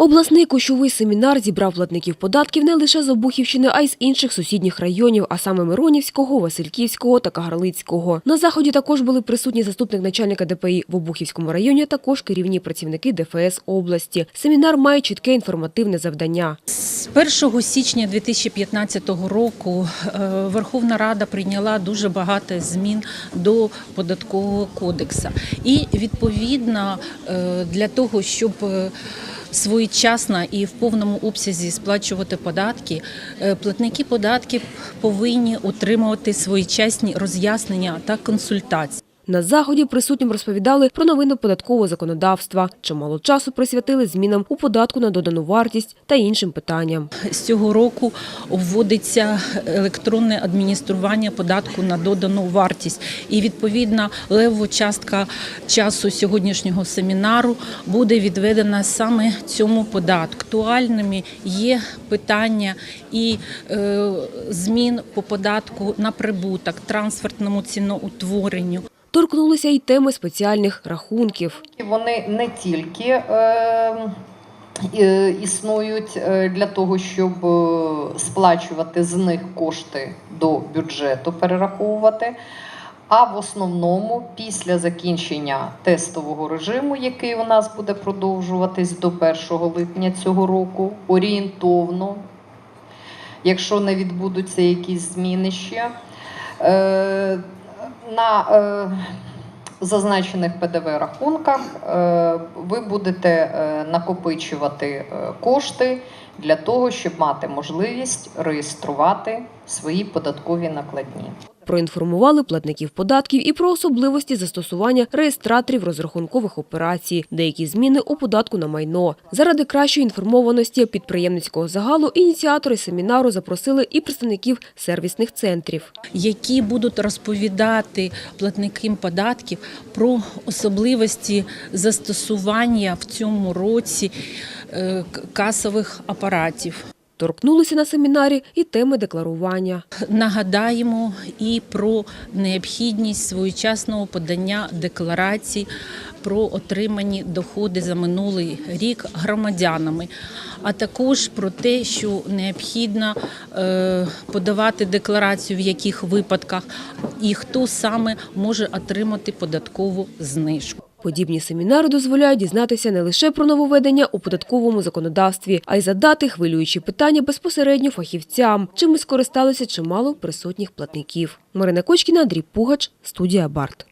Обласний кущовий семінар зібрав платників податків не лише з Обухівщини, а й з інших сусідніх районів, а саме Миронівського, Васильківського та Кагарлицького. На заході також були присутні заступник начальника ДПІ в Обухівському районі, також керівні працівники ДФС області. Семінар має чітке інформативне завдання. З 1 січня 2015 року е, Верховна Рада прийняла дуже багато змін до податкового кодексу. І відповідно е, для того, щоб е, своєчасно і в повному обсязі сплачувати податки, е, платники податків повинні отримувати своєчасні роз'яснення та консультації. На заході присутнім розповідали про новини податкового законодавства. Чимало часу присвятили змінам у податку на додану вартість та іншим питанням. З цього року вводиться електронне адміністрування податку на додану вартість. І відповідно левова частка часу сьогоднішнього семінару буде відведена саме цьому податку. Актуальними є питання і е, змін по податку на прибуток, трансфертному ціноутворенню. Торкнулися й теми спеціальних рахунків. Вони не тільки е, е, існують е, для того, щоб сплачувати з них кошти до бюджету, перераховувати. А в основному після закінчення тестового режиму, який у нас буде продовжуватись до 1 липня цього року, орієнтовно, якщо не відбудуться якісь зміни ще, на е, зазначених ПДВ рахунках е, ви будете е, накопичувати кошти для того, щоб мати можливість реєструвати свої податкові накладні. Проінформували платників податків і про особливості застосування реєстраторів розрахункових операцій, деякі зміни у податку на майно. Заради кращої інформованості підприємницького загалу ініціатори семінару запросили і представників сервісних центрів. які будуть розповідати платникам податків про особливості застосування в цьому році е, касових апаратів. Торкнулися на семінарі і теми декларування. Нагадаємо і про необхідність своєчасного подання декларацій про отримані доходи за минулий рік громадянами, а також про те, що необхідно е, подавати декларацію, в яких випадках і хто саме може отримати податкову знижку. Подібні семінари дозволяють дізнатися не лише про нововведення у податковому законодавстві, а й задати хвилюючі питання безпосередньо фахівцям, чим і скористалися чимало присутніх платників. Марина Кочкіна, Андрій Пугач, студія Барт.